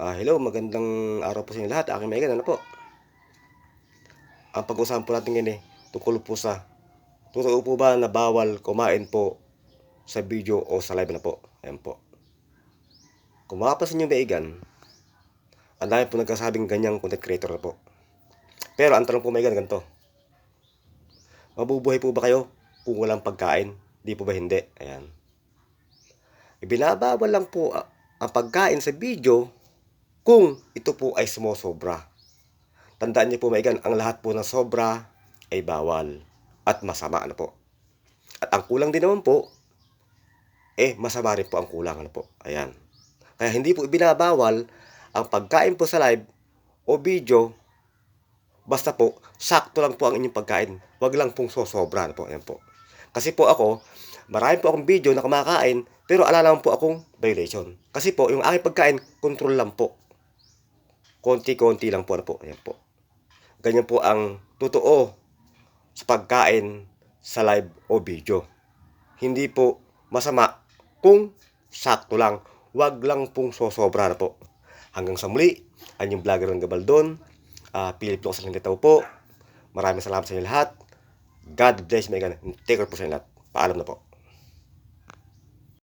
Ah, hello, magandang araw po sa inyo lahat. Aking Megan, ano po? Ang pag-usapan po natin ngayon eh, tungkol po sa totoo po ba na bawal kumain po sa video o sa live na po? Ayan po. Kung makapasin yung Megan, ang dami po nagkasabing ganyang content creator na po. Pero ang tanong po Megan, ganito. Mabubuhay po ba kayo kung walang pagkain? Di po ba hindi? Ayan. Ibinabawal lang po ah, ang pagkain sa video kung ito po ay sumosobra. Tandaan niyo po maigan, ang lahat po ng sobra ay bawal at masama ano po. At ang kulang din naman po, eh masama rin po ang kulang ano po. Ayan. Kaya hindi po ibinabawal ang pagkain po sa live o video basta po sakto lang po ang inyong pagkain. Huwag lang pong sosobra ano po. Ayan po. Kasi po ako, marami po akong video na kumakain pero ala naman po akong violation. Kasi po, yung aking pagkain, control lang po konti-konti lang po na po. Ayan po. Ganyan po ang totoo sa pagkain sa live o video. Hindi po masama kung sakto lang. Huwag lang pong sosobra na po. Hanggang sa muli, ang yung vlogger ng Gabaldon, uh, Philip Lucas ng Litaw po. Maraming salamat sa inyo lahat. God bless me again. Take care po sa inyo lahat. Paalam na po.